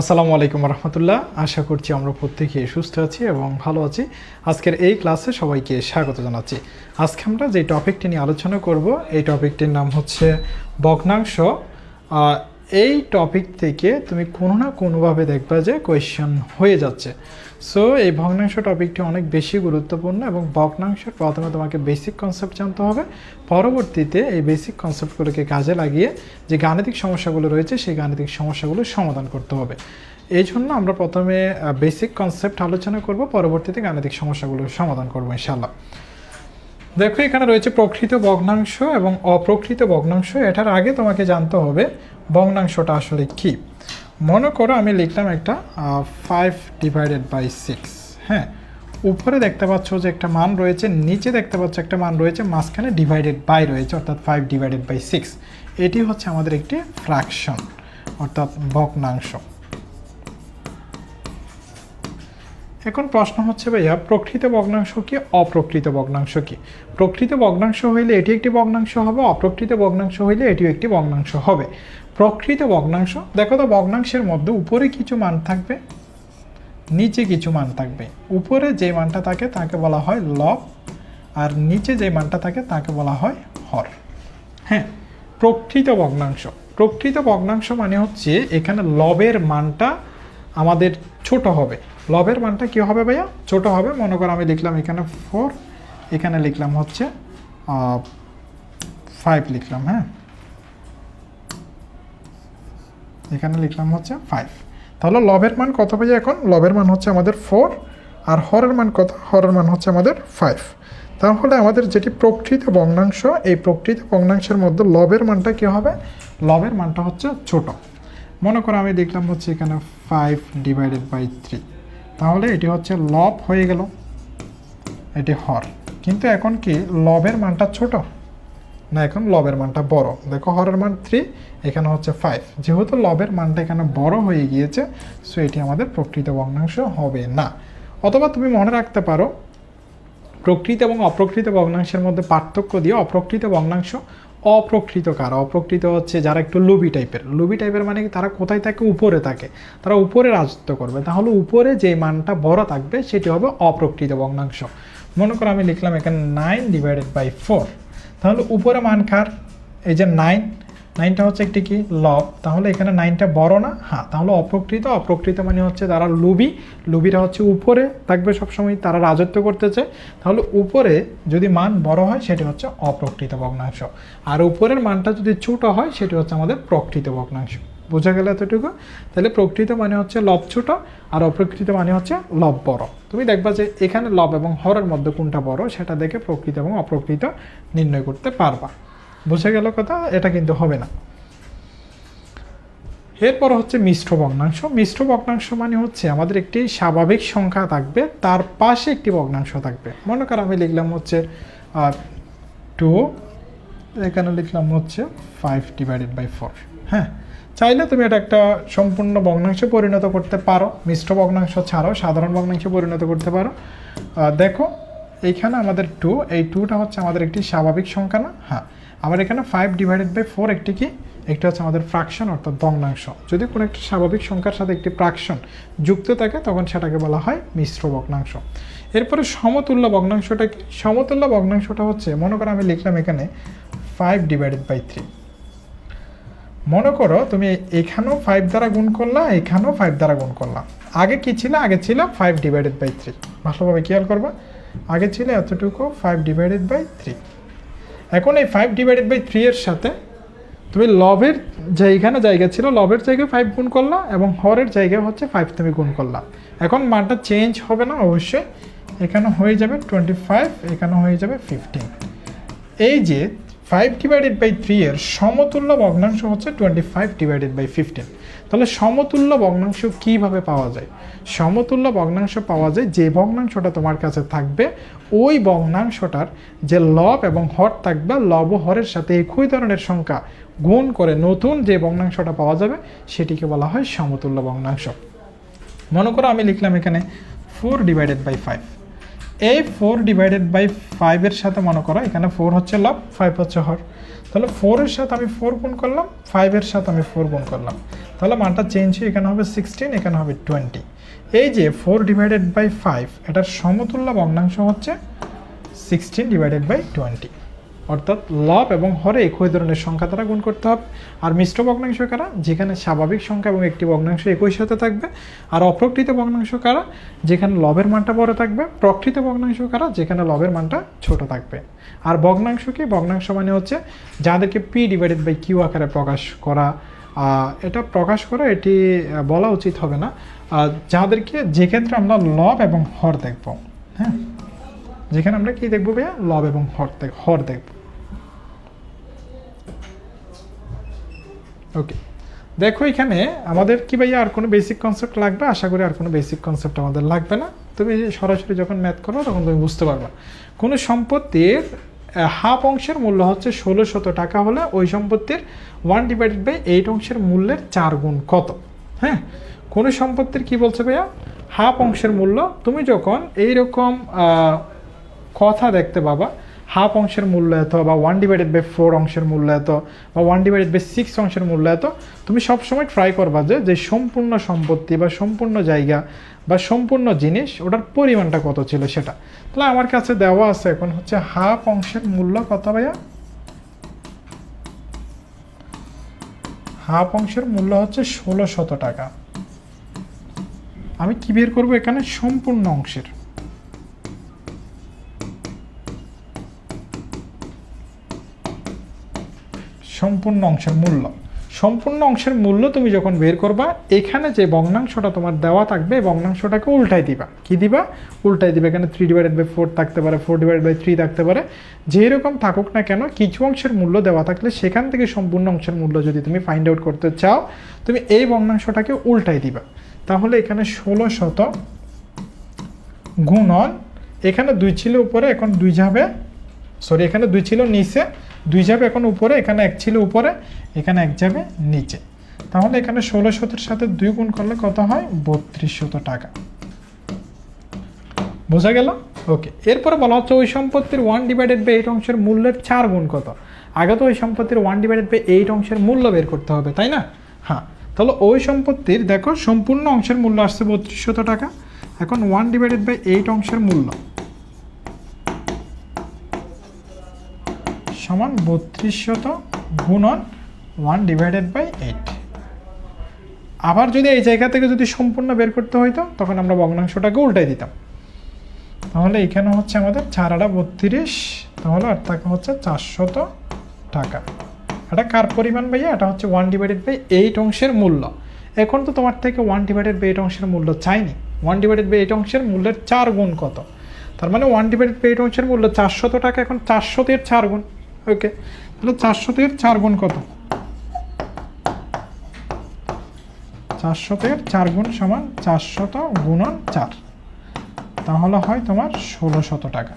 আসসালামু আলাইকুম রহমতুল্লাহ। আশা করছি আমরা প্রত্যেকে সুস্থ আছি এবং ভালো আছি। আজকের এই ক্লাসে সবাইকে স্বাগত জানাচ্ছি। আজকে আমরা যে টপিকটি নিয়ে আলোচনা করব, এই টপিকটির নাম হচ্ছে ভগ্নাংশ এই টপিক থেকে তুমি কোনো না কোনোভাবে দেখবা যে কোয়েশ্চেন হয়ে যাচ্ছে। সো এই ভগ্নাংশ টপিকটি অনেক বেশি গুরুত্বপূর্ণ এবং ভগ্নাংশের প্রথমে তোমাকে বেসিক কনসেপ্ট জানতে হবে। পরবর্তীতে এই বেসিক কনসেপ্টগুলোকে কাজে লাগিয়ে যে গাণিতিক সমস্যাগুলো রয়েছে, সেই গাণিতিক সমস্যাগুলো সমাধান করতে হবে। এই জন্য আমরা প্রথমে বেসিক কনসেপ্ট আলোচনা করব, পরবর্তীতে গাণিতিক সমস্যাগুলো সমাধান করব ইনশাল্লাহ দেখো, এখানে রয়েছে প্রকৃত ভগ্নাংশ এবং অপ্রকৃত ভগ্নাংশ। এটার আগে তোমাকে জানতে হবে ভগ্নাংশটা আসলে কি। মনে করো আমি লিখলাম একটা ফাইভ ডিভাইডেড বাই সিক্স হ্যাঁ? উপরে দেখতে পাচ্ছ যে একটা মান রয়েছে, নিচে দেখতে পাচ্ছ একটা মান রয়েছে, মাঝখানে ডিভাইডেড বাই রয়েছে, অর্থাৎ ফাইভ ডিভাইডেড বাই সিক্স এটি হচ্ছে আমাদের একটি ফ্র্যাকশন অর্থাৎ ভগ্নাংশ। এখন প্রশ্ন হচ্ছে ভাইয়া, প্রকৃত ভগ্নাংশ কি, অপ্রকৃত ভগ্নাংশ কি? প্রকৃত ভগ্নাংশ হইলে এটি একটি ভগ্নাংশ হবে, অপ্রকৃত ভগ্নাংশ হইলে এটিও একটি ভগ্নাংশ হবে। প্রকৃত ভগ্নাংশ, দেখো তো ভগ্নাংশের মধ্যে উপরে কিছু মান থাকবে, নিচে কিছু মান থাকবে। উপরে যে মানটা থাকে তাকে বলা হয় লব, আর নিচে যে মানটা থাকে তাকে বলা হয় হর। হ্যাঁ প্রকৃত ভগ্নাংশ। প্রকৃত ভগ্নাংশ মানে হচ্ছে এখানে লবের মানটা আমাদের ছোট হবে। লবের মানটা কি হবে ভাইয়া? ছোট হবে। মনে করো আমি লিখলাম এখানে ফোর এখানে লিখলাম হচ্ছে ফাইভ লিখলাম হ্যাঁ? এখানে লিখলাম হচ্ছে ফাইভ তাহলে লবের মান কত ভাইয়া এখন? লবের মান হচ্ছে আমাদের ফোর আর হরের মান কত? হরের মান হচ্ছে আমাদের ফাইভ তাহলে আমাদের যেটি প্রকৃত ভগ্নাংশ, এই প্রকৃত ভগ্নাংশের মধ্যে লবের মানটা কি হবে? লবের মানটা হচ্ছে ছোট। মনে করো আমি দেখলাম হচ্ছে এখানে ফাইভ ডিভাইডেড বাই থ্রি তাহলে এটি হচ্ছে লব হয়ে গেল। এটি হর। কিন্তু এখন কি লবের মানটা ছোট? না, এখন লবের মানটা বড়। দেখো, হরের মান থ্রি এখানে হচ্ছে ফাইভ যেহেতু লবের মানটা এখানে বড় হয়ে গিয়েছে সো এটি আমাদের প্রকৃত ভগ্নাংশ হবে না। অথবা তুমি মনে রাখতে পারো, প্রকৃত এবং অপ্রকৃত ভগ্নাংশের মধ্যে পার্থক্য দিয়ে অপ্রকৃত ভগ্নাংশ অপ্রকৃত কার? অপ্রকৃত হচ্ছে যারা একটু লুবি টাইপের। লুবি টাইপের মানে তারা কোথায় থাকে? উপরে থাকে। তারা উপরে রাজত্ব করবে। তাহলে উপরে যে মানটা বড় থাকবে, সেটি হবে অপ্রকৃত ভগ্নাংশ। মনে করো আমি লিখলাম এখানে নাইন ডিভাইডেড বাই ফোর তাহলে উপরে মান কার? এই যে নাইন নাইনটা হচ্ছে একটি কি? লব। তাহলে এখানে নাইনটা বড় না? হ্যাঁ তাহলে অপ্রকৃত। অপ্রকৃত মানে হচ্ছে তারা লুবি। লুবিরা হচ্ছে উপরে থাকবে সবসময়, তারা রাজত্ব করতে চায় তাহলে উপরে যদি মান বড় হয়, সেটি হচ্ছে অপ্রকৃত ভগ্নাংশ। আর উপরের মানটা যদি ছোট হয়, সেটি হচ্ছে আমাদের প্রকৃত ভগ্নাংশ। বোঝা গেল এতটুকু? তাহলে প্রকৃত মানে হচ্ছে লব ছোট, আর অপ্রকৃত মানে হচ্ছে লব বড়। তুমি দেখবা যে এখানে লব এবং হরের মধ্যে কোনটা বড়, সেটা দেখে প্রকৃত এবং অপ্রকৃত নির্ণয় করতে পারবা। বুঝে গেল কথা, এটা কিন্তু হবে না। এরপর হচ্ছে মিশ্র ভগ্নাংশ। মিশ্র ভগ্নাংশ মানে হচ্ছে আমাদের একটি স্বাভাবিক সংখ্যা থাকবে, তার পাশে একটি ভগ্নাংশ থাকবে। মনে করো আমি লিখলাম হচ্ছে টু এখানে লিখলাম হচ্ছে ফাইভ ডিভাইডেড বাই ফোর হ্যাঁ চাইলে তুমি এটা একটা সম্পূর্ণ ভগ্নাংশে পরিণত করতে পারো। মিশ্র ভগ্নাংশ ছাড়াও সাধারণ ভগ্নাংশে পরিণত করতে পারো। দেখো এইখানে আমাদের টু এই টুটা হচ্ছে আমাদের একটি স্বাভাবিক সংখ্যা না? হ্যাঁ। আবার এখানে ফাইভ ডিভাইডেড বাই ফোর একটি কি? একটি হচ্ছে আমাদের ফ্রাকশন অর্থাৎ ভগ্নাংশ যদি কোনো একটি স্বাভাবিক সংখ্যার সাথে একটি প্রাকশন যুক্ত থাকে, তখন সেটাকে বলা হয় মিশ্র ভগ্নাংশ। এরপরে সমতুল্য ভগ্নাংশটা কি? সমতুল্য ভগ্নাংশটা হচ্ছে, মনে করো আমি লিখলাম এখানে ফাইভ ডিভাইডেড বাই থ্রি মনে করো তুমি এখানেও ফাইভ দ্বারা গুণ করলা, এখানেও ফাইভ দ্বারা গুণ করলা। আগে কি ছিল? আগে ছিল ফাইভ ডিভাইডেড বাই থ্রি ভালোভাবে খেয়াল করবা। আগে ছিল এতটুকু ফাইভ ডিভাইডেড বাই থ্রি এখন এই ফাইভ ডিভাইডেড বাই থ্রি এর সাথে তুমি লবের যেখানে জায়গা ছিল, লভের জায়গায় ফাইভ গুণ করলা এবং হরের জায়গায় হচ্ছে ফাইভ তুমি গুণ করলা। এখন মানটা চেঞ্জ হবে না, অবশ্যই। এখানে হয়ে যাবে টোয়েন্টি ফাইভ এখানে হয়ে যাবে ফিফটিন এই যে ফাইভ ডিভাইডেড বাই থ্রি এর সমতুল্য ভগ্নাংশ হচ্ছে twenty five divided by fifteen তাহলে সমতুল্য ভগ্নাংশ কীভাবে পাওয়া যায়? সমতুল্য ভগ্নাংশ পাওয়া যায় যে ভগ্নাংশটা তোমার কাছে থাকবে, ওই ভগ্নাংশটার যে লব এবং হর থাকবে, লব হরের সাথে একই ধরনের সংখ্যা গুণ করে নতুন যে ভগ্নাংশটা পাওয়া যাবে, সেটিকে বলা হয় সমতুল্য ভগ্নাংশ। মনে করো আমি লিখলাম এখানে ফোর ডিভাইডেড বাই ফাইভ এই ফোর ডিভাইডেড বাই ফাইভের সাথে মনে করো, এখানে ফোর হচ্ছে লব ফাইভ হচ্ছে হর। তাহলে ফোরের সাথে আমি ফোর গুণ করলাম ফাইভের সাথে আমি ফোর গুণ করলাম। তাহলে মানটা চেঞ্জ হয়ে এখানে হবে সিক্সটিন এখানে হবে টোয়েন্টি এই যে ফোর ডিভাইডেড বাই ফাইভ এটার সমতুল্য ভগ্নাংশ হচ্ছে সিক্সটিন ডিভাইডেড বাই টোয়েন্টি অর্থাৎ লব এবং হরে একই ধরনের সংখ্যা দ্বারা গুণ করতে হবে। আর মিশ্র ভগ্নাংশ কারা? যেখানে স্বাভাবিক সংখ্যা এবং একটি ভগ্নাংশ একই সাথে থাকবে। আর অপ্রকৃত ভগ্নাংশ কারা? যেখানে লবের মানটা বড় থাকবে। প্রকৃত ভগ্নাংশ কারা? যেখানে লবের মানটা ছোট থাকবে। আর ভগ্নাংশ কি? ভগ্নাংশ মানে হচ্ছে যাদেরকে পি ডিভাইডেড বাই কিউ আকারে প্রকাশ করা। এটা প্রকাশ করা, এটি বলা উচিত হবে না। যাদেরকে, যে ক্ষেত্রে আমরা লব এবং হর দেখব। হ্যাঁ? যেখানে আমরা কি দেখব ভাইয়া? লব এবং হর দেখ, হর দেখব। ওকে দেখো এখানে আমাদের কি ভাইয়া, আর কোনো বেসিক কনসেপ্ট লাগবে? আশা করি আর কোনো বেসিক কনসেপ্ট আমাদের লাগবে না। তুমি সরাসরি যখন ম্যাথ করো তখন তুমি বুঝতে পারবে। কোনো সম্পত্তির হাফ অংশের মূল্য হচ্ছে ষোলো শত টাকা হলে ওই সম্পত্তির ওয়ান ডিভাইডেড বাই এইট অংশের মূল্যের চার গুণ কত? হ্যাঁ? কোনো সম্পত্তির কি বলছে ভাইয়া? হাফ অংশের মূল্য। তুমি যখন এইরকম কথা দেখতে পাবা। হাফ অংশের মূল্য এত বা ওয়ান ডিভাইডেড বাই ফোর অংশের মূল্য এত বা ওয়ান ডিভাইডেড বাই সিক্স অংশের মূল্য এত। তুমি সবসময় ট্রাই করবা যে যে সম্পূর্ণ সম্পত্তি বা সম্পূর্ণ জায়গা বা সম্পূর্ণ জিনিস ওটার পরিমাণটা কত ছিল সেটা। তাহলে আমার কাছে দেওয়া আছে এখন হচ্ছে হাফ অংশের মূল্য কত ভাইয়া? হাফ অংশের মূল্য হচ্ছে ষোলো শত টাকা। আমি কি বের করব এখানে? সম্পূর্ণ অংশের। সম্পূর্ণ অংশের মূল্য। সম্পূর্ণ অংশের মূল্য তুমি যখন বের করবা, এখানে যে ভগ্নাংশটা তোমার দেওয়া থাকবে, এই ভগ্নাংশটাকে উল্টাই দিবা। কি দিবা? উল্টাই দিবা। এখানে থ্রি ডিভাইডেড বাই ফোর থাকতে পারে ফোর ডিভাইডেড বাই থ্রি থাকতে পারে। যেরকম থাকুক না কেন, কিছু অংশের মূল্য দেওয়া থাকলে সেখান থেকে সম্পূর্ণ অংশের মূল্য যদি তুমি ফাইন্ড আউট করতে চাও, তুমি এই ভগ্নাংশটাকে উল্টাই দিবা। তাহলে এখানে ষোলো শত গুণন, এখানে দুই ছিল উপরে, এখন দুই যাবে। সরি এখানে দুই ছিল নিচে। দুই যাবে এখন উপরে, এখানে এক ছিল উপরে, এখানে এক যাবে নিচে। তাহলে এখানে ষোলো শতের সাথে দুই গুণ করলে কত হয়? বত্রিশ শত টাকা। বোঝা গেল? ওকে, এরপরে বলা হচ্ছে ওই সম্পত্তির ওয়ান ডিভাইডেড বাই এইট অংশের মূল্যের চার গুণ কত? আগে তো ওই সম্পত্তির ওয়ান ডিভাইডেড বাই এইট অংশের মূল্য বের করতে হবে, তাই না? হ্যাঁ তাহলে ওই সম্পত্তির, দেখো, সম্পূর্ণ অংশের মূল্য আসছে বত্রিশ শত টাকা। এখন ওয়ান ডিভাইডেড বাই এইট অংশের মূল্য। সমান বত্রিশ শত গুণন ওয়ান ডিভাইডেড বাই এইট আবার যদি এই জায়গা থেকে যদি সম্পূর্ণ বের করতে হইতো, তখন আমরা ভগ্নাংশটাকে উল্টাই দিতাম। তাহলে এখানে হচ্ছে আমাদের চার আটা বত্রিশ, তাহলে আর টাকা হচ্ছে চারশত টাকা। এটা কার পরিমাণ ভাইয়া? এটা হচ্ছে ওয়ান ডিভাইডেড বাই এইট অংশের মূল্য। এখন তো তোমার থেকে ওয়ান ডিভাইডেড বাই এইট অংশের মূল্য চাইনি। ওয়ান ডিভাইডেড বাই এইট অংশের মূল্যের চার গুণ কত? তার মানে ওয়ান ডিভাইডেড বাই এইট অংশের মূল্য চারশত টাকা, এখন চারশতের চার গুণ। ওকে, তাহলে চারশতের চার গুণ কত? চারশতের চার গুণ সমান চারশত গুণন চার। তাহলে হয় তোমার ষোলো শত টাকা।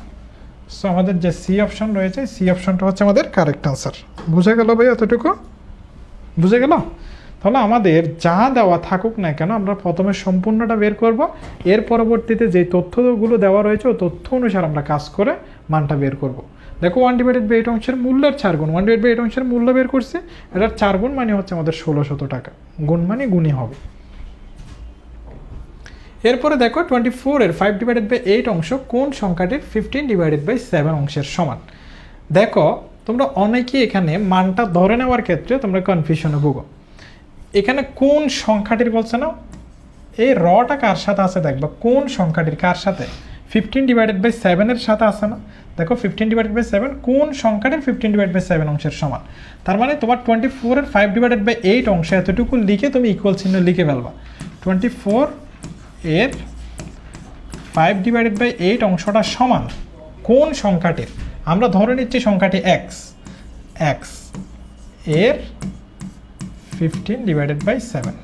সো আমাদের যে সি অপশন রয়েছে সি অপশনটা হচ্ছে আমাদের কারেক্ট আনসার বুঝে গেল ভাই এতটুকু? বুঝে গেল? তাহলে আমাদের যা দেওয়া থাকুক না কেন, আমরা প্রথমে সম্পূর্ণটা বের করব। এর পরবর্তীতে যে তথ্যগুলো দেওয়া রয়েছে ও তথ্য অনুসারে আমরা কাজ করে মানটা বের করব। দেখো ওয়ান ডিভাইডেড বাই এইট অংশের মূল্যের চার গুণ। ওয়ান ডিভাইড বাই এইট অংশের মূল্য বের করছে। এটার চার গুণ মানে হচ্ছে আমাদের ষোলো শত টাকা। গুণ মানে গুণই হবে। এরপরে দেখো টোয়েন্টি ফোরের ফাইভ ডিভাইডেড বাই এইট অংশ কোন সংখ্যাটির ফিফটিন ডিভাইডেড বাই সেভেন অংশের সমান? দেখো, তোমরা অনেকেই এখানে মানটা ধরে নেওয়ার ক্ষেত্রে তোমরা কনফিউশনে ভুগো। এখানে কোন সংখ্যাটির বলছে না? এই রটা কার সাথে আছে দেখবা? কোন সংখ্যাটির কার সাথে? ফিফটিন ডিভাইডেড বাই সেভেনের সাথে আসে না। দেখো ফিফটিন ডিভাইডেড বাই সেভেন কোন সংখ্যাটির ফিফটিন ডিভাইড বাই সেভেন অংশের সমান? তার মানে তোমার টোয়েন্টি ফোরের ফাইভ ডিভাইডেড বাই এইট অংশে এতটুকু লিখে তুমি ইকুয়াল চিহ্ন লিখে ফেলবা। টোয়েন্টি ফোর এর ফাইভ ডিভাইডেড বাই এইট অংশটা সমান কোন সংখ্যাটির? আমরা ধরে নিচ্ছি সংখ্যাটি এক্স এক্সের ফিফটিন ডিভাইডেড বাই সেভেন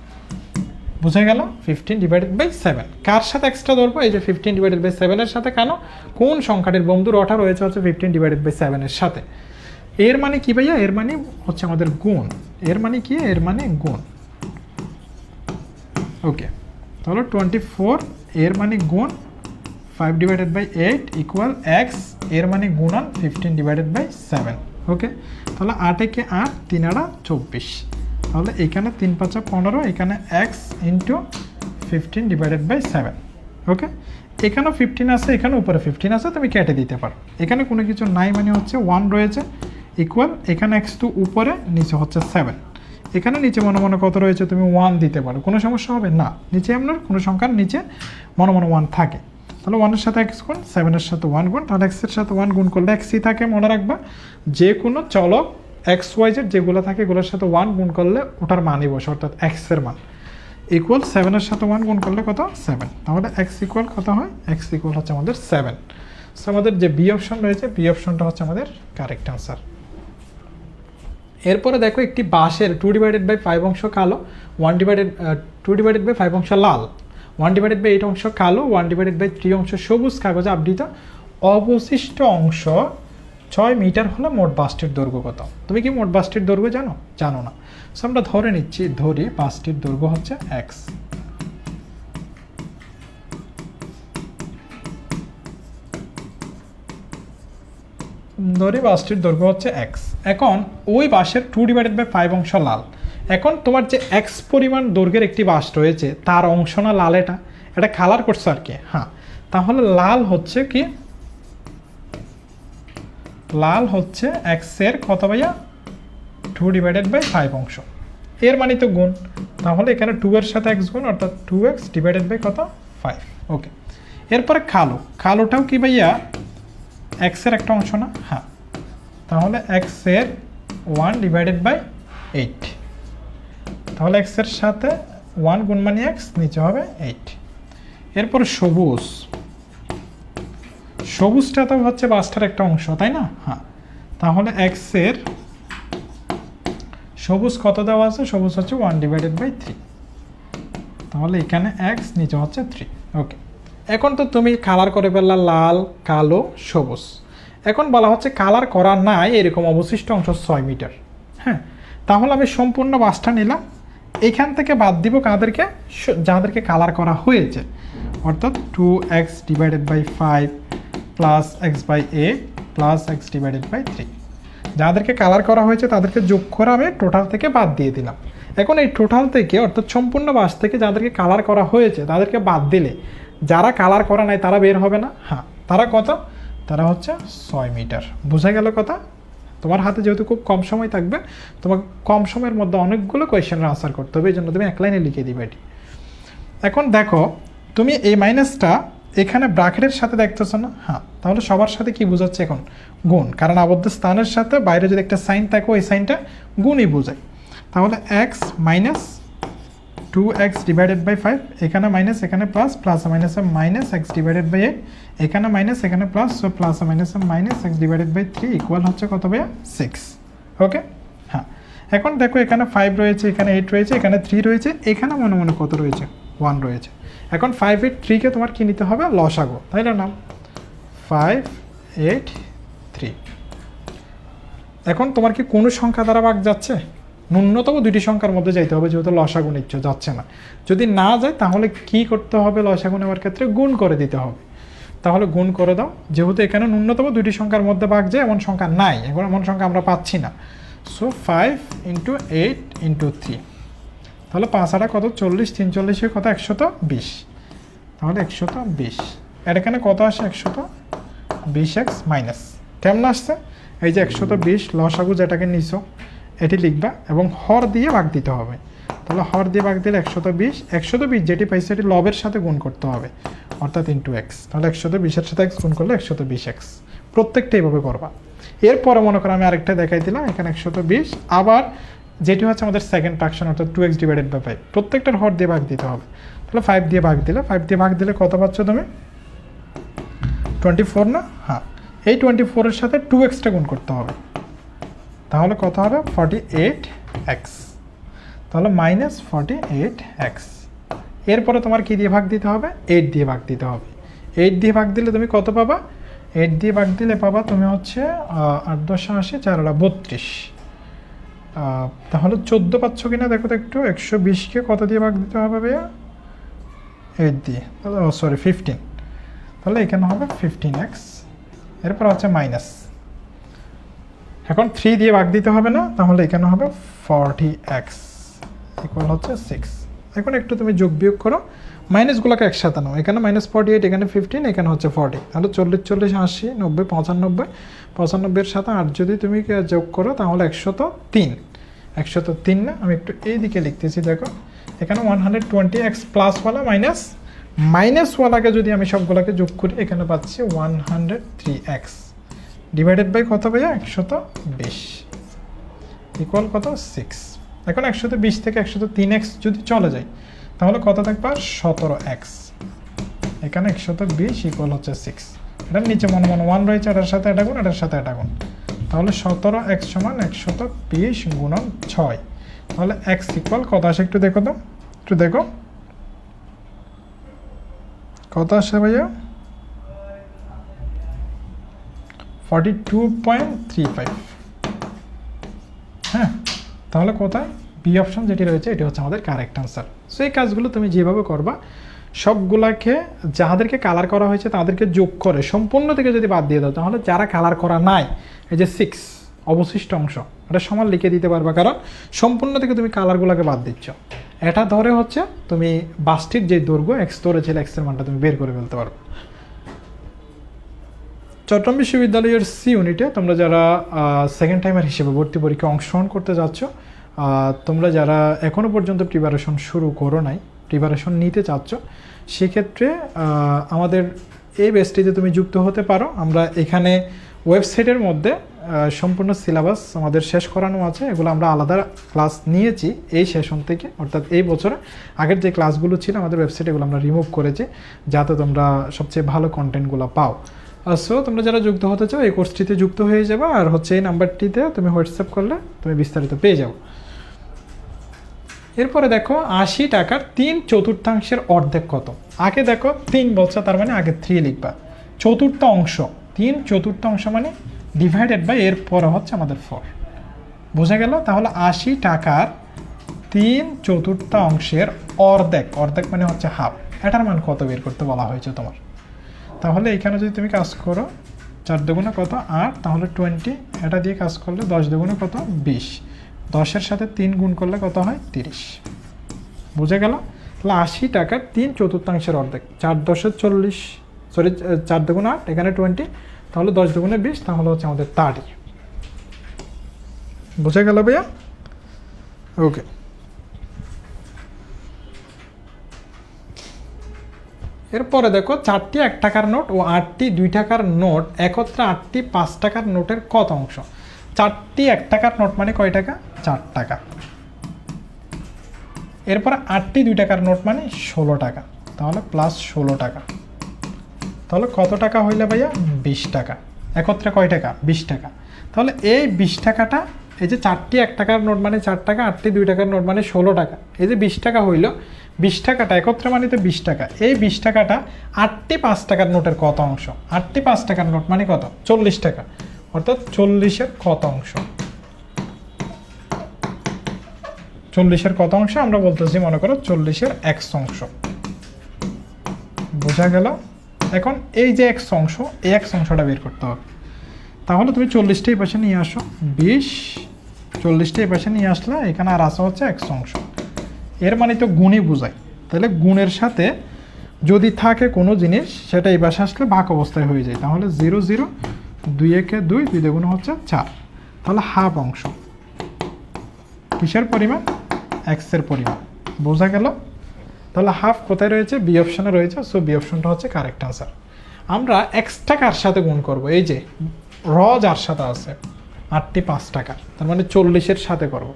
বুঝে গেল? ফিফটিন ডিভাইডেড বাই সেভেন কার সাথে এক্সট্রা ধরবো? এই যে ফিফটিন ডিভাইডেড বাই সেভেনের সাথে কেন? কোন সংখ্যাটির বন্ধুর অটা রয়েছে হচ্ছে ফিফটিন ডিভাইডেড বাই সেভেনের সাথে? এর মানে কি ভাইয়া? এর মানে হচ্ছে আমাদের গুণ। এর মানে কি? এর মানে গুণ। ওকে তাহলে টোয়েন্টি ফোর এর মানে গুণ five divided by eight equal এক্সের মানে গুণন fifteen divided by seven okay তাহলে আট একে আট, তিন আড়া চব্বিশ। তাহলে এখানে তিন পাঁচা পনেরো, এখানে x into fifteen divided by seven okay এখানেও ফিফটিন আছে, এখানে উপরে ফিফটিন আছে, তুমি কেটে দিতে পারো। এখানে কোনো কিছু নাই মানে হচ্ছে ওয়ান রয়েছে ইকুয়াল এখানে এক্স টু উপরে, নিচে হচ্ছে সেভেন এখানে নিচে মনে মনে কত রয়েছে তুমি ওয়ান দিতে পারো। কোনো সমস্যা হবে? না। নিচে আপনার কোনো সংখ্যার নিচে মনে মনে ওয়ান থাকে। তাহলে ওয়ানের সাথে এক্স গুণ সেভেনের সাথে ওয়ান গুণ, তাহলে এক্সের সাথে ওয়ান গুণ করলে এক্সই থাকে মনে রাখবা, যে কোনো চলক এক্স ওয়াইজের যেগুলো থাকে, এগুলোর সাথে ওয়ান গুণ করলে ওটার মানই বসে, অর্থাৎ এক্সের মান। ইকুয়াল সেভেনের সাথে ওয়ান গুণ করলে কত? সেভেন তাহলে এক্স ইকুয়াল কত হয়? এক্স ইকুয়াল হচ্ছে আমাদের সেভেন সো আমাদের যে বি অপশন রয়েছে বি অপশনটা হচ্ছে আমাদের কারেক্ট আনসার এরপরে দেখো একটি বাঁশের টু ডিভাইডেড বাই ফাইভ অংশ কালো one divided two divided by five অংশ লাল। ওয়ান ডিভাইডেড বাই এইট অংশ কালো ওয়ান ডিভাইডেড বাই থ্রি অংশ সবুজ কাগজে আবৃত। অবশিষ্ট অংশ ছয় মিটার হলে মোট বাসটির দৈর্ঘ্য কত? তুমি কি মোট বাসটির দৈর্ঘ্য জানো? জানো না। সো আমরা ধরে নিচ্ছি, ধরে বাসটির দৈর্ঘ্য হচ্ছে এক্স ধরে বাসটির দৈর্ঘ্য হচ্ছে এক্স এখন, ওই বাসের টু ডিভাইডেড বাই ফাইভ অংশ লাল। এখন তোমার যে এক্স পরিমাণ দৈর্ঘ্যের একটি বাস রয়েছে, তার অংশ না লাল এটা? এটা কালার করছে আর কি? হ্যাঁ। তাহলে লাল হচ্ছে কি? লাল হচ্ছে এক্সের কত ভাইয়া টু ডিভাইডেড বাই ফাইভ অংশ। এর মানে তো গুণ। তাহলে এখানে টু এর সাথে এক্স গুণ, অর্থাৎ টু এক্স ডিভাইডেড বাই কত? ফাইভ ওকে এরপরে কালো কালোটাও কি ভাইয়া? এক্সের একটা অংশ না? হ্যাঁ। তাহলে এক্সের ওয়ান ডিভাইডেড বাই এইট তাহলে এক্সের সাথে ওয়ান গুণ মানে এক্স নিচে হবে এইট এরপর সবুজ। সবুজটা তো হচ্ছে বাসটার একটা অংশ, তাই না? হ্যাঁ। তাহলে এক্সের সবুজ কত দেওয়া আছে? সবুজ হচ্ছে ওয়ান ডিভাইডেড বাই থ্রি তাহলে এখানে এক্স নিচে হচ্ছে থ্রি ওকে এখন তো তুমি কালার করে ফেললা লাল, কালো, সবুজ। এখন বলা হচ্ছে কালার করা নাই, এরকম অবশিষ্ট অংশ ছয় মিটার। হ্যাঁ। তাহলে আমি সম্পূর্ণ বাসটা নিলাম। এখান থেকে বাদ দিব কাদেরকে? যাদেরকে কালার করা হয়েছে। অর্থাৎ two x divided by five plus x by A plus x divided by three যাদেরকে কালার করা হয়েছে, তাদেরকে যোগ করে আমি টোটাল থেকে বাদ দিয়ে দিলাম। এখন এই টোটাল থেকে, অর্থাৎ সম্পূর্ণ বাস থেকে যাদেরকে কালার করা হয়েছে, তাদেরকে বাদ দিলে, যারা কালার করা নাই, তারা বের হবে না? হ্যাঁ তারা কত? তারা হচ্ছে ছয় মিটার। বোঝা গেল কথা? তোমার হাতে যেহেতু খুব কম সময় থাকবে, তোমাকে কম সময়ের মধ্যে অনেকগুলো কোয়েশ্চেনের আনসার করতে হবে, এই জন্য তুমি এক লাইনে লিখে দিবে এটি। এখন দেখো, তুমি এই মাইনাসটা এখানে ব্রাকেটের সাথে দেখতেছো না? হ্যাঁ তাহলে সবার সাথে কি বোঝাচ্ছে এখন? গুণ, কারণ আবদ্ধ স্থানের সাথে বাইরে যদি একটা সাইন থাকে, ওই সাইনটা গুণই বোঝায়। তাহলে x minus two x divided by five এখানে মাইনাস এখানে প্লাস প্লাস মাইনাসে minus x divided by eight এখানে মাইনাস এখানে প্লাস সো প্লাস মাইনাসে minus x divided by three equal হচ্ছে কত ভাইয়া? সিক্স ওকে হ্যাঁ এখন দেখো এখানে ফাইভ রয়েছে, এখানে এইট রয়েছে, এখানে থ্রি রয়েছে, এখানে মনে মনে কত রয়েছে? ওয়ান রয়েছে। এখন ফাইভ এইট থ্রিকে তোমার কি নিতে হবে? লসাগো। তাই না, নাম? ফাইভ এইট থ্রি এখন তোমার কি কোনো সংখ্যা দ্বারা ভাগ যাচ্ছে? ন্যূনতম দুইটি সংখ্যার মধ্যে যাইতে হবে, যেহেতু লসাগু নিচ্ছ, যাচ্ছে না। যদি না যায়, তাহলে কি করতে হবে? লসাগু নেওয়ার ক্ষেত্রে গুণ করে দিতে হবে। তাহলে গুণ করে দাও। যেহেতু এখানে ন্যূনতম দুইটি সংখ্যার মধ্যে ভাগ যায়, এমন সংখ্যা নাই। এখন এমন সংখ্যা আমরা পাচ্ছি না। So five into eight into three তাহলে পাঁচ আটা কত? চল্লিশ তিন চল্লিশে কত একশত বিশ। তাহলে একশত বিশ। আর এখানে কত আসে? একশত বিশ এক্স মাইনাস। কেমন আসছে? এই যে একশত বিশ লসাগু যেটাকে নিছো, এটি লিখবা এবং হর দিয়ে ভাগ দিতে হবে। তাহলে হর দিয়ে ভাগ দিলে একশত বিশ একশত বিশ যেটি পাইছে এটি লবের সাথে গুণ করতে হবে, অর্থাৎ ইন্টু এক্স তাহলে একশত বিশের সাথে এক্স গুণ করলে একশত বিশ এক্স। প্রত্যেকটা এইভাবে করবা। এরপরে মনে করো আমি আরেকটা দেখাই দিলাম, এখানে একশত বিশ, আবার যেটি হচ্ছে আমাদের সেকেন্ড ফ্রাকশন অর্থাৎ two x divided by five প্রত্যেকটার হর দিয়ে ভাগ দিতে হবে। তাহলে ফাইভ দিয়ে ভাগ দিলে ফাইভ দিয়ে ভাগ দিলে কত পাচ্ছ তুমি? টোয়েন্টি ফোর না? হ্যাঁ। এই টোয়েন্টি ফোরের সাথে টু এক্সটা গুণ করতে হবে। তাহলে কত হবে? ফর্টি এইট এক্স তাহলে মাইনাস ফর্টি এইট এক্স এরপরে তোমার কী দিয়ে ভাগ দিতে হবে? এইট দিয়ে ভাগ দিতে হবে। এইট দিয়ে ভাগ দিলে তুমি কত পাবা? এইট দিয়ে ভাগ দিলে পাবা তুমি হচ্ছে আট দশ আশি চারটা বত্রিশ। তাহলে চোদ্দ পাচ্ছ কিনা? দেখো তো একটু। একশো বিশকে কত দিয়ে ভাগ দিতে হবে ভাইয়া? এইট দিয়ে। তাহলে, ও সরি ফিফটিন তাহলে এখানে হবে ফিফটিন এক্স এরপর হচ্ছে মাইনাস এখন থ্রি দিয়ে ভাগ দিতে হবে না, তাহলে এখানে হবে ফর্টি এক্স ইকুয়াল হচ্ছে সিক্স এখন একটু তুমি যোগ বিয়োগ করো। মাইনাসগুলোকে একসাথে নাও। এখানে মাইনাস ফর্টি এইট এখানে ফিফটিন এখানে হচ্ছে ফর্টি তাহলে চল্লিশ চল্লিশ, আশি, নব্বই, পঁচানব্বই। পঁচানব্বইয়ের সাথে আট যদি তুমি যোগ করো, তাহলে একশত তিন। একশত তিন না? আমি একটু এই দিকে লিখতেছি, দেখো। এখানে ওয়ান হান্ড্রেড টোয়েন্টি এক্স প্লাসওয়ালা মাইনাস মাইনাসওয়ালাকে যদি আমি সবগুলোকে যোগ করি, এখানে পাচ্ছি one hundred three x divided by কত ভাইয়া? একশত বিশ। ইকুয়াল কত? সিক্স এখন একশত বিশ থেকে একশত তিন এক্স যদি চলে যায় তাহলে কত থাকবে সতেরো এক্স এখানে একশত বিশ ইকুয়াল হচ্ছে সিক্স এটার নিচে মনে মনে ওয়ান রয়েছে, এটার সাথে এটা গুণ, এটার সাথে এটা গুণ। তাহলে সতেরো এক্স সমান একশত বিশ গুণন ছয়। তাহলে এক্স ইকুয়াল কত আসে একটু দেখো তো? একটু দেখো। কত আসে ভাইয়া? Forty two point three five হ্যাঁ তাহলে কোথায়? বি অপশন যেটি রয়েছে, এটি হচ্ছে আমাদের কারেক্ট আনসার সো এই কাজগুলো তুমি যেভাবে করবা, সবগুলাকে যাদেরকে কালার করা হয়েছে তাদেরকে যোগ করে, সম্পূর্ণ থেকে যদি বাদ দিয়ে দাও, তাহলে যারা কালার করা নাই, এই যে সিক্স অবশিষ্ট অংশ, এটা সমান লিখে দিতে পারবা। কারণ সম্পূর্ণ থেকে তুমি কালারগুলোকে বাদ দিচ্ছ। এটা ধরে হচ্ছে তুমি বাসটির যে দৈর্ঘ্য এক্স ধরেছিল এক্সের মানটা তুমি বের করে ফেলতে পারো চট্টগ্রাম বিশ্ববিদ্যালয়ের সি ইউনিটে তোমরা যারা সেকেন্ড টাইমের হিসেবে ভর্তি পরীক্ষা অংশগ্রহণ করতে যাচ্ছ তোমরা যারা এখনও পর্যন্ত প্রিপারেশন শুরু করো নাই প্রিপারেশন নিতে চাচ্ছ, সেক্ষেত্রে আমাদের এই বেসটিতে তুমি যুক্ত হতে পারো। আমরা এখানে ওয়েবসাইটের মধ্যে সম্পূর্ণ সিলেবাস আমাদের শেষ করানো আছে। এগুলো আমরা আলাদা ক্লাস নিয়েছি এই সেশন থেকে। অর্থাৎ এই বছরে আগের যে ক্লাসগুলো ছিল, আমাদের ওয়েবসাইটে এগুলো আমরা রিমুভ করেছি, যাতে তোমরা সবচেয়ে ভালো কন্টেন্টগুলো পাও। সো তোমরা যারা যুক্ত হতে চাও, এই কোর্সটিতে যুক্ত হয়ে যাবে। আর হচ্ছে এই নাম্বারটিতে তুমি হোয়াটসঅ্যাপ করলে তুমি বিস্তারিত পেয়ে যাও এরপরে দেখো আশি টাকার তিন চতুর্থাংশের অর্ধেক কত? আগে দেখো তিন বলছে, তার মানে আগে থ্রি লিখবা। চতুর্থ অংশ, তিন চতুর্থ অংশ মানে ডিভাইডেড বাই এর পরে হচ্ছে আমাদের ফোর বোঝা গেল? তাহলে আশি টাকার তিন চতুর্থ অংশের অর্ধেক অর্ধেক মানে হচ্ছে হাফ এটার মান কত বের করতে বলা হয়েছে তোমার? তাহলে এখানে যদি তুমি কাজ করো, চার দুগুণে কত? আট, তাহলে টোয়েন্টি এটা দিয়ে কাজ করলে দশ দুগুণে কত? বিশ। দশের সাথে তিন গুণ করলে কত হয়? তিরিশ। বুঝে গেল? তাহলে আশি টাকার তিন চতুর্থাংশের অর্ধেক। চার দশের চল্লিশ সরি চার দুগুণ আট, এখানে টোয়েন্টি তাহলে দশ দুগুণে বিশ, তাহলে হচ্ছে আমাদের তাড়ি বুঝে গেল ভাইয়া? ওকে এরপরে দেখো, চারটি এক টাকার নোট ও আটটি দুই টাকার নোট, একত্রে আটটি পাঁচ টাকার নোটের কত অংশ? চারটি, এক টাকার নোট মানে কয় টাকা? চার টাকা। এরপর আটটি, দুই টাকার নোট মানে ষোলো টাকা। তাহলে প্লাস ষোলো টাকা। তাহলে কত টাকা হইলে ভাইয়া? বিশ টাকা। একত্রে কয় টাকা? বিশ টাকা। তাহলে এই বিশ টাকাটা, এই যে চারটি, এক টাকার নোট মানে চার টাকা, আটটি, দুই টাকার নোট মানে ষোলো টাকা। এই যে বিশ টাকা হইল, বিশ টাকাটা একত্রে মানে তো বিশ টাকা। এই বিশ টাকাটা আটটি, পাঁচ টাকার নোটের কত অংশ? আটটি, পাঁচ টাকার নোট মানে কত? চল্লিশ টাকা। অর্থাৎ চল্লিশের কত অংশ। চল্লিশের কত অংশ আমরা বলতেছি, মনে করো, চল্লিশের এক অংশ। বোঝা গেল? এখন এই যে এক অংশ, এই এক অংশটা বের করতে হবে। তাহলে তুমি চল্লিশটা এই পাশে নিয়ে আসো, বিশ। চল্লিশটা এই পাশে নিয়ে আসলে এখানে আর আসা হচ্ছে এক অংশ। এর মানে তো গুণই বোঝায়। তাহলে গুণের সাথে যদি থাকে কোনো জিনিস, সেটা এই পাশে আসলে ভাগ অবস্থায় হয়ে যায়। তাহলে জিরো জিরো দুই একে দুই দুই দ্বিগুণ হচ্ছে চার। তাহলে হাফ অংশ। কিসের পরিমাণ? এক্সের পরিমাণ। বোঝা গেল? তাহলে হাফ কোথায় রয়েছে? বি অপশনে রয়েছে। সো বি অপশনটা হচ্ছে কারেক্ট আনসার আমরা এক্সট্রা কার সাথে গুণ করব? এই যে, র যার সাথে আছে, আটটি পাঁচ টাকা তার মানে চল্লিশের সাথে করব।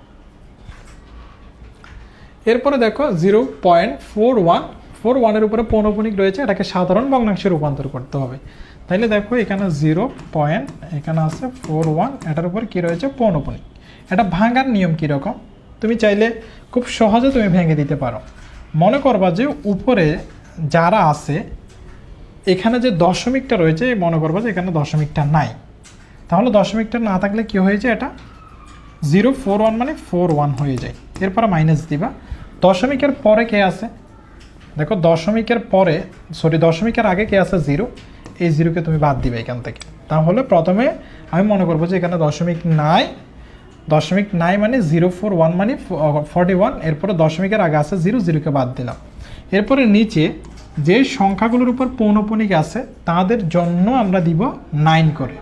এরপরে দেখো zero point four one four ওয়ানের উপরে পৌনপুনিক রয়েছে। এটাকে সাধারণ ভগ্নাংশে রূপান্তর করতে হবে। তাইলে দেখো এখানে জিরো পয়েন্ট এখানে আছে ফোর ওয়ান এটার উপর কী রয়েছে পৌনপুনিক এটা ভাঙার নিয়ম কীরকম তুমি চাইলে খুব সহজে তুমি ভেঙে দিতে পারো। মনে করবা যে উপরে যারা আছে, এখানে যে দশমিকটা রয়েছে, মনে করবা যে এখানে দশমিকটা নাই। তাহলে দশমিকটা না থাকলে কি হয়েছে এটা? জিরো ফোর ওয়ান মানে ফোর ওয়ান হয়ে যায়। এরপরে মাইনাস দিবা। দশমিকের পরে কে আছে? দেখো দশমিকের পরে সরি দশমিকের আগে কে আছে? জিরো এই জিরোকে তুমি বাদ দিবে এখান থেকে। তাহলে প্রথমে আমি মনে করব যে এখানে দশমিক নাই। দশমিক নাই মানে জিরো ফোর ওয়ান মানে ফর্টি ওয়ান এরপরে দশমিকের আগে আছে জিরো, জিরোকে বাদ দিলাম। এরপরে নিচে যে সংখ্যাগুলোর উপর পৌনপনিক আছে, তাদের জন্য আমরা দিব নাইন করে।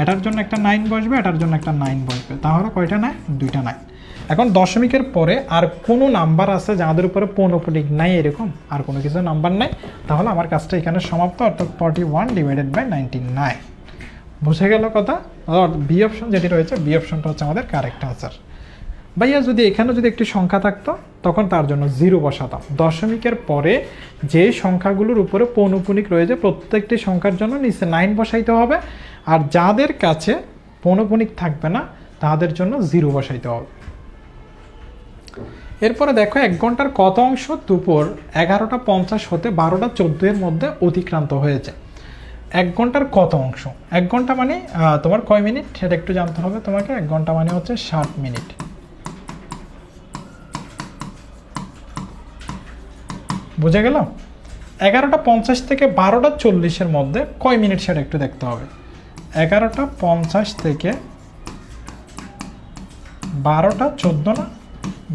এটার জন্য একটা নাইন বসবে, এটার জন্য একটা নাইন বসবে। তাহলে কয়টা নাই? দুইটা নাইন এখন দশমিকের পরে আর কোনো নাম্বার আছে যাদের উপরে পৌনপনিক নাই এরকম? আর কোনো কিছু নাম্বার নাই? তাহলে আমার কাজটা এখানে সমাপ্ত। অর্থাৎ forty one divided by ninety nine বুঝে গেল কথা? বি অপশন যেটি রয়েছে বি অপশনটা হচ্ছে আমাদের কারেক্ট আনসার ভাইয়া, যদি এখানে যদি একটি সংখ্যা থাকতো, তখন তার জন্য জিরো বসাতাম। দশমিকের পরে যে সংখ্যাগুলোর উপরে পৌনপুনিক রয়েছে, প্রত্যেকটি সংখ্যার জন্য নিচে নাইন বসাইতে হবে। আর যাদের কাছে পৌনপুনিক থাকবে না, তাদের জন্য জিরো বসাইতে হবে। এরপরে দেখো, এক ঘণ্টার কত অংশ? দুপুর এগারোটা পঞ্চাশ হতে বারোটা চোদ্দ মধ্যে অতিক্রান্ত হয়েছে। এক ঘণ্টার কত অংশ? এক ঘণ্টা মানে তোমার কয় মিনিট? সেটা একটু জানতে হবে তোমাকে। এক ঘণ্টা মানে হচ্ছে ষাট মিনিট। বুঝে গেল? এগারোটা পঞ্চাশ থেকে বারোটা চল্লিশের মধ্যে কয় মিনিট সেটা একটু দেখতে হবে। এগারোটা পঞ্চাশ থেকে বারোটা চোদ্দ না?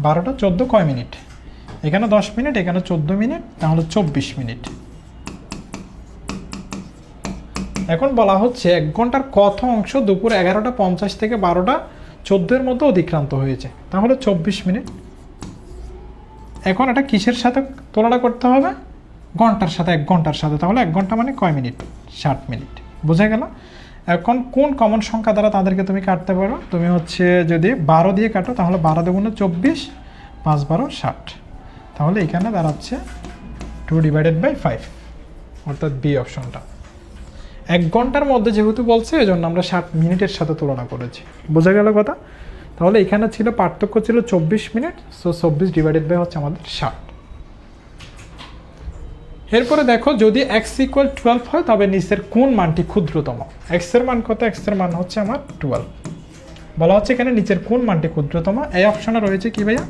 বারোটা চোদ্দ কয় মিনিট? এখানে দশ মিনিট, এখানে চোদ্দ মিনিট, তাহলে চব্বিশ মিনিট। এখন বলা হচ্ছে এক ঘণ্টার কত অংশ দুপুর এগারোটা পঞ্চাশ থেকে বারোটা চোদ্দোর মধ্যে অতিক্রান্ত হয়েছে। তাহলে চব্বিশ মিনিট। এখন এটা কিসের সাথে তুলনা করতে হবে? ঘণ্টার সাথে, এক ঘণ্টার সাথে। তাহলে এক ঘণ্টা মানে কয় মিনিট? ষাট মিনিট। বোঝা গেল? এখন কোন কমন সংখ্যা দ্বারা তাদেরকে তুমি কাটতে পারো? তুমি হচ্ছে যদি বারো দিয়ে কাটো, তাহলে বারো দুগুণে চব্বিশ, পাঁচ বারো ষাট। তাহলে এখানে দাঁড়াচ্ছে টু ডিভাইডেড বাই ফাইভ অর্থাৎ বি অপশনটা এক ঘণ্টার মধ্যে যেহেতু বলছে এই জন্য আমরা ষাট মিনিটের সাথে তুলনা করেছি। বোঝা গেল কথা? তাহলে এখানে ছিল পার্থক্য ছিল চব্বিশ মিনিট সো চব্বিশ ডিভাইডেড বাই হচ্ছে আমাদের ষাট। এরপরে দেখো, যদি এক্স ইকুয়াল টুয়েলভ হয়, তবে নিচের কোন মানটি ক্ষুদ্রতম? এক্সের মান কত? এক্সের মান হচ্ছে আমার টুয়েলভ বলা হচ্ছে এখানে নিচের কোন মানটি ক্ষুদ্রতম? এই অপশনে রয়েছে কি ভাইয়া?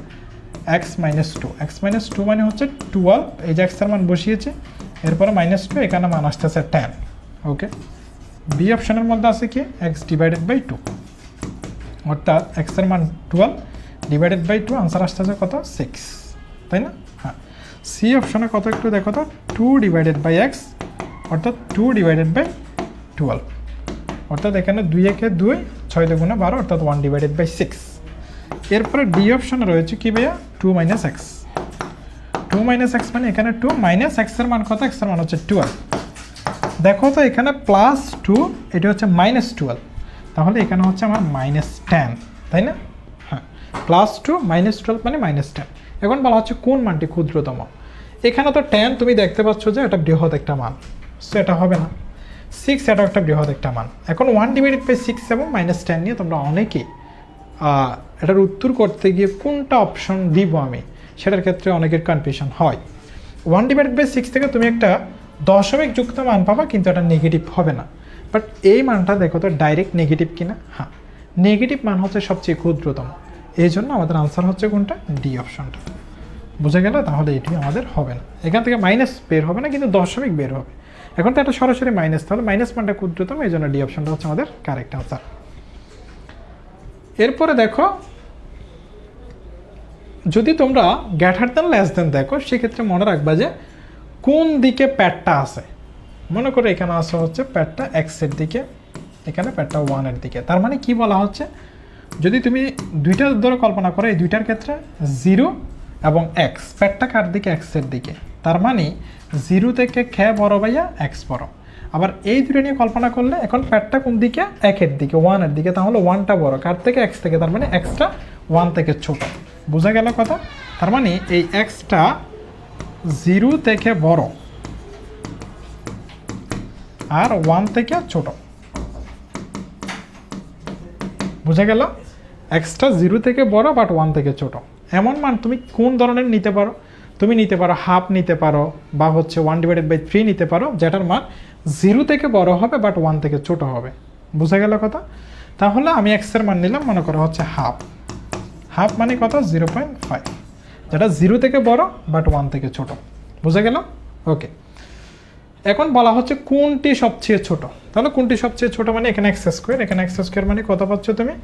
X minus two x minus two মানে হচ্ছে টুয়েলভ এই যে এক্সের মান বসিয়েছে, এরপরে মাইনাস টু এখানে মান আসতেছে টেন ওকে বি অপশনের মধ্যে আছে কি? এক্স ডিভাইডেড বাই টু অর্থাৎ এক্সের মান twelve divided by two answer আসতেছে কত? সিক্স তাই না? সি অপশানে কত একটু দেখো তো? টু ডিভাইডেড বাই এক্স অর্থাৎ টু ডিভাইডেড বাই টুয়েলভ অর্থাৎ এখানে দুই একে দুই, ছয় দুগুণে বারো, অর্থাৎ ওয়ান ডিভাইডেড বাই সিক্স এরপরে ডি অপশানে রয়েছে কি ভাইয়া? Two minus x two minus x মানে এখানে টু মাইনাস এক্সের মান কত? এক্সের মান হচ্ছে টুয়েলভ দেখো তো এখানে প্লাস টু এটা হচ্ছে মাইনাস টুয়েলভ তাহলে এখানে হচ্ছে আমার মাইনাস টেন তাই না? হ্যাঁ। প্লাস টু মাইনাস টুয়েলভ মানে মাইনাস টেন এখন বলা হচ্ছে কোন মানটি ক্ষুদ্রতম? এখানে তো টেন তুমি দেখতে পাচ্ছ যে এটা বৃহৎ একটা মান। সো এটা হবে না। সিক্স এটা একটা বৃহৎ একটা মান। এখন ওয়ান ডিভাইডেড বাই সিক্স এবং মাইনাস টেন নিয়ে তোমরা অনেকেই এটার উত্তর করতে গিয়ে কোনটা অপশন দিব আমি? সেটার ক্ষেত্রে অনেকের কনফিউশন হয়। ওয়ান ডিভাইডেড বাই সিক্স থেকে তুমি একটা দশমিক যুক্ত মান পাবা, কিন্তু এটা নেগেটিভ হবে না। বাট এই মানটা দেখো তো ডাইরেক্ট নেগেটিভ কিনা? হ্যাঁ। নেগেটিভ মান হচ্ছে সবচেয়ে ক্ষুদ্রতম। এই জন্য আমাদের আনসার হচ্ছে কোনটা? ডি অপশনটা বুঝে গেল তাহলে এটি আমাদের হবে না। এখান থেকে মাইনাস বের হবে না, কিন্তু দশমিক বের হবে। এখন তো একটা সরাসরি মাইনাস তাহলে মাইনাস মানটা ক্ষুদ্রতম এই জন্য ডি অপশনটা হচ্ছে আমাদের কারেক্ট আনসার এরপরে দেখো, যদি তোমরা গ্যাটার দেন লেস দেন দেখো, সেক্ষেত্রে মনে রাখবা যে কোন দিকে প্যাডটা আছে? মনে করো এখানে আসা হচ্ছে প্যাডটা এক্সের দিকে, এখানে প্যাডটা ওয়ানের দিকে। তার মানে কি বলা হচ্ছে? যদি তুমি দুইটার ধরে কল্পনা করো, এই দুইটার ক্ষেত্রে জিরো এবং এক্স প্যাডটা কার দিকে? এক্সের দিকে। তার মানে জিরো থেকে খে বড় ভাইয়া এক্স বড়। আবার এই দুটো নিয়ে কল্পনা করলে এখন প্যাডটা কোন দিকে? একের দিকে ওয়ানের দিকে। তাহলে ওয়ানটা বড়। কার থেকে? এক্স থেকে। তার মানে এক্সটা ওয়ান থেকে ছোট। বোঝা গেল কথা? তার মানে এই এক্সটা জিরো থেকে বড়। আর ওয়ান থেকে ছোট। বুঝা গেল? এক্সট্রা জিরো থেকে বড় বাট ওয়ান থেকে ছোট। এমন মান তুমি কোন ধরনের নিতে পারো? তুমি নিতে পারো হাফ নিতে পারো, বা হচ্ছে ওয়ান ডিভাইডেড বাই থ্রি নিতে পারো, যেটার মান জিরো থেকে বড় হবে বাট ওয়ান থেকে ছোট হবে। বুঝা গেল কথা? তাহলে আমি এক্সের মান নিলাম, মনে করো হচ্ছে হাফ হাফ মানে কত? জিরো পয়েন্ট ফাইভ যেটা জিরো থেকে বড় বাট ওয়ান থেকে ছোট। বুঝা গেল? ওকে এখন বলা হচ্ছে কোনটি সবচেয়ে ছোট? তাহলে কোনটি সবচেয়ে ছোট মানে এখানে এক্স স্কোয়ার এখানে এক্স স্কোয়ার মানে কত পাচ্ছ তুমি?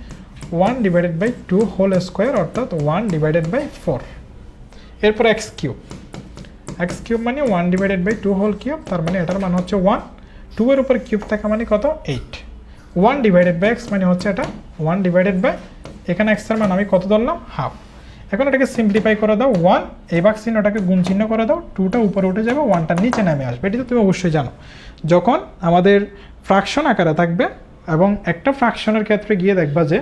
One divided by two whole square অর্থাৎ ওয়ান ডিভাইডেড বাই ফোর এরপর এক্স কিউব এক্স কিউব মানে one divided by two whole cube তার মানে এটার মান হচ্ছে ওয়ান টু এর উপর কিউব থাকা মানে কত? Eight one divided by x মানে হচ্ছে এটা ওয়ান ডিভাইডেড বাই এখানে এক্সের মান আমি কত ধরলাম? হাফ এখন এটাকে সিম্পলিফাই করে দাও ওয়ান এই বাক চিহ্ন ওটাকে গুণ চিহ্ন করে দাও টুটা উপরে উঠে যাবে ওয়ানটা নিচে নেমে আসবে, এটি তো তুমি অবশ্যই জানো। যখন আমাদের ফ্রাকশন আকারে থাকবে এবং একটা ফ্রাকশনের ক্ষেত্রে গিয়ে দেখবা যে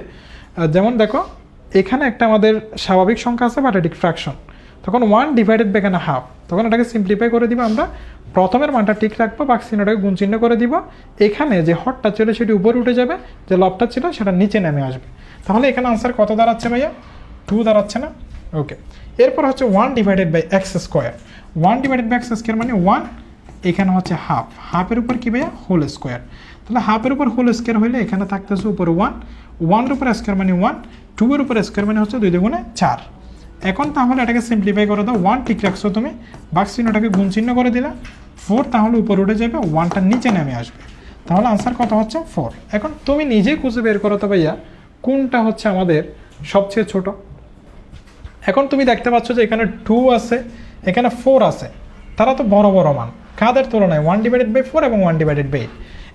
যেমন দেখো, এখানে একটা আমাদের স্বাভাবিক সংখ্যা আছে বাট এটি ফ্র্যাকশন তখন ওয়ান ডিভাইডেড বাই এখানে হাফ তখন এটাকে সিম্পলিফাই করে দিব, আমরা প্রথমের মানটা ঠিক রাখব বাক চিহ্নটাকে গুণ চিহ্ন করে দিব। এখানে যে হটটা ছিল, সেটি উপরে উঠে যাবে, যে লবটা ছিল, সেটা নিচে নেমে আসবে। তাহলে এখানে আনসার কত দাঁড়াচ্ছে ভাইয়া? টু দাঁড়াচ্ছে না? ওকে এরপর হচ্ছে one divided by x square one divided by x square মানে ওয়ান এখানে হচ্ছে হাফ হাফের উপর কি ভাইয়া? হোল স্কোয়ার তাহলে হাফের উপর হোল স্কোয়ার হলে এখানে থাকতেছে উপর ওয়ান ওয়ানের উপর স্কোয়ার মানে ওয়ান টু এর উপর স্কোয়ার মানে হচ্ছে দুই দুগুণে চার। এখন তাহলে এটাকে সিম্পলিফাই করে দাও। ওয়ান ঠিক রাখছো তুমি। বাক্স চিহ্নটাকে গুণ চিহ্ন করে দিলা। ফোর তাহলে উপর উঠে যাবে ওয়ানটা নিচে নেমে আসবে। তাহলে আনসার কত হচ্ছে? ফোর এখন তুমি নিজেই খুঁজে বের করো তো ভাইয়া, কোনটা হচ্ছে আমাদের সবচেয়ে ছোট? এখন তুমি দেখতে পাচ্ছ যে এখানে টু আছে, এখানে ফোর আছে। তারা তো বড় বড় মান। কাদের তুলনায় ওয়ান ডিভাইডেড বাই ফোর এবং ওয়ান ডিভাইডেড বাই এইট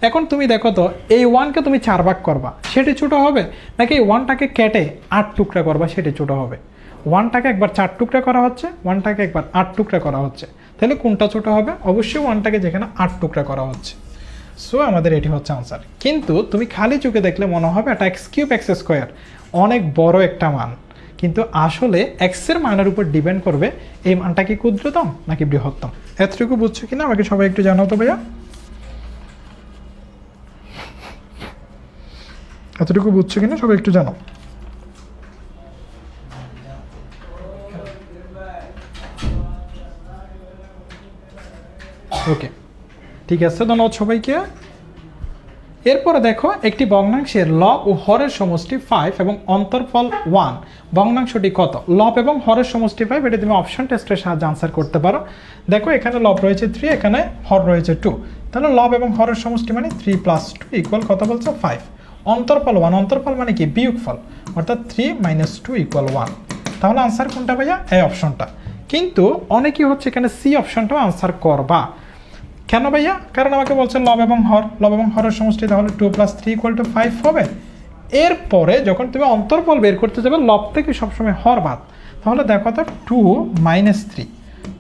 এখন তুমি দেখো তো, এই ওয়ানকে তুমি চার ভাগ করবা, সেটি ছোট হবে? নাকি এই ওয়ানটাকে কেটে আট টুকরা করবা, সেটি ছোট হবে? ওয়ানটাকে একবার চার টুকরা করা হচ্ছে ওয়ানটাকে একবার আট টুকরা করা হচ্ছে। তাহলে কোনটা ছোট হবে? অবশ্যই ওয়ানটাকে যেখানে আট টুকরা করা হচ্ছে। সো আমাদের এটি হচ্ছে আনসার কিন্তু তুমি খালি চোখে দেখলে মনে হবে এটা এক্স কিউব এক্স স্কোয়ার অনেক বড় একটা মান। কিন্তু আসলে এক্সের মানের উপর ডিপেন্ড করবে এই মানটা কি ক্ষুদ্রতম নাকি বৃহত্তম। এতটুকু বুঝছ কিনা? আমাকে সবাই একটু জানাও তো ভাইয়া। এতটুকু বুঝছ কিনা? সবাই একটু জানাও। ওকে ঠিক আছে, ধন্যবাদ সবাইকে। এরপরে দেখো, একটি ভগ্নাংশের লব ও হরের সমষ্টি ফাইভ এবং অন্তর্ফল ওয়ান ভগ্নাংশটি কত? লব এবং হরের সমষ্টি ফাইভ এটা তুমি অপশন টেস্টের সাহায্যে আনসার করতে পারো। দেখো, এখানে লব রয়েছে থ্রি এখানে হর রয়েছে টু তাহলে লব এবং হরের সমষ্টি মানে থ্রি প্লাস টু ইকুয়াল কত বলছে? ফাইভ অন্তর্ফল ওয়ান অন্তর্ফল মানে কি? বিয়োগফল। অর্থাৎ three minus two equal one তাহলে আনসার কোনটা ভাইয়া? এই অপশনটা কিন্তু অনেকেই হচ্ছে এখানে সি অপশনটাও আনসার করবা। কেন ভাইয়া? কারণ আমাকে বলছে লব এবং হর। লব এবং হরের সমষ্টি তাহলে two plus three equal two five হবে। এরপরে যখন তুমি অন্তর্ফল বের করতে যাবে লব থেকে সবসময় হর বাদ। তাহলে দেখো তো টু মাইনাস থ্রি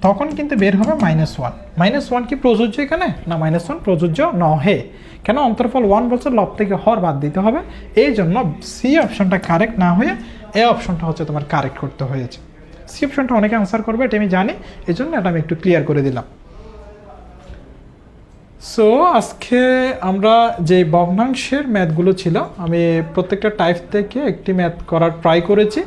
তখন কিন্তু বের হবে মাইনাস ওয়ান মাইনাস ওয়ান কি প্রযোজ্য এখানে? না মাইনাস ওয়ান প্রযোজ্য নহে। কেন? অন্তর্ফল ওয়ান বলছে লব থেকে হর বাদ দিতে হবে। এই জন্য সি অপশনটা কারেক্ট না হয়ে এ অপশনটা হচ্ছে তোমার কারেক্ট করতে হয়েছে। সি অপশনটা অনেকে আনসার করবে, এটা আমি জানি। এই জন্য এটা আমি একটু ক্লিয়ার করে দিলাম। সো আজকে আমরা যে ভগ্নাংশের ম্যাথগুলো ছিল, আমি প্রত্যেকটা টাইপ থেকে একটি ম্যাথ করার ট্রাই করেছি।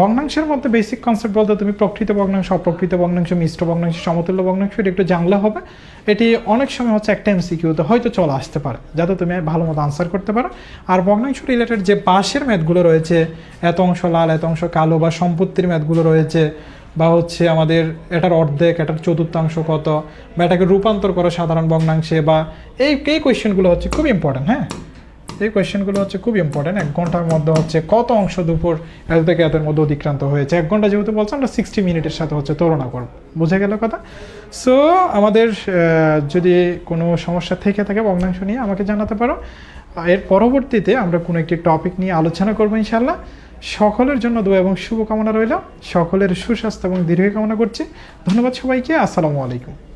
ভগ্নাংশের মধ্যে বেসিক কনসেপ্ট বলতে তুমি প্রকৃত ভগ্নাংশ, অপ্রকৃত ভগ্নাংশ মিশ্র ভগ্নাংশ, সমতুল্য ভগ্নাংশ, এটা একটু জানলে হবে। এটি অনেক সময় হচ্ছে একটা এমসিকিউতে হয়তো চলে আসতে পারে, যাতে তুমি ভালো মতো আনসার করতে পারো। আর ভগ্নাংশ রিলেটেড যে পাশের ম্যাথগুলো রয়েছে, এত অংশ লাল, এত অংশ কালো বা সম্পত্তির ম্যাথগুলো রয়েছে বা হচ্ছে আমাদের এটার অর্ধেক, এটার চতুর্থাংশ কত? বা এটাকে রূপান্তর করো সাধারণ ভগ্নাংশে বা এই এই কোয়েশ্চেনগুলো হচ্ছে খুব ইম্পর্টেন্ট হ্যাঁ? এই কোয়েশ্চেনগুলো হচ্ছে খুব ইম্পর্টেন্ট এক ঘণ্টার মধ্যে হচ্ছে কত অংশ দুপুর এত থেকে এতের মধ্যে অতিক্রান্ত হয়েছে? এক ঘণ্টা যেহেতু বলছে, আমরা সিক্সটি মিনিটের সাথে হচ্ছে তুলনা করব। বুঝে গেল কথা? সো আমাদের যদি কোনো সমস্যা থেকে থাকে ভগ্নাংশ নিয়ে আমাকে জানাতে পারো। এর পরবর্তীতে আমরা কোনো একটি টপিক নিয়ে আলোচনা করব ইনশাল্লাহ সকলের জন্য দোয়া এবং শুভকামনা রইল। সকলের সুস্বাস্থ্য এবং দীর্ঘ কামনা করছি। ধন্যবাদ সবাইকে। আসসালামু আলাইকুম।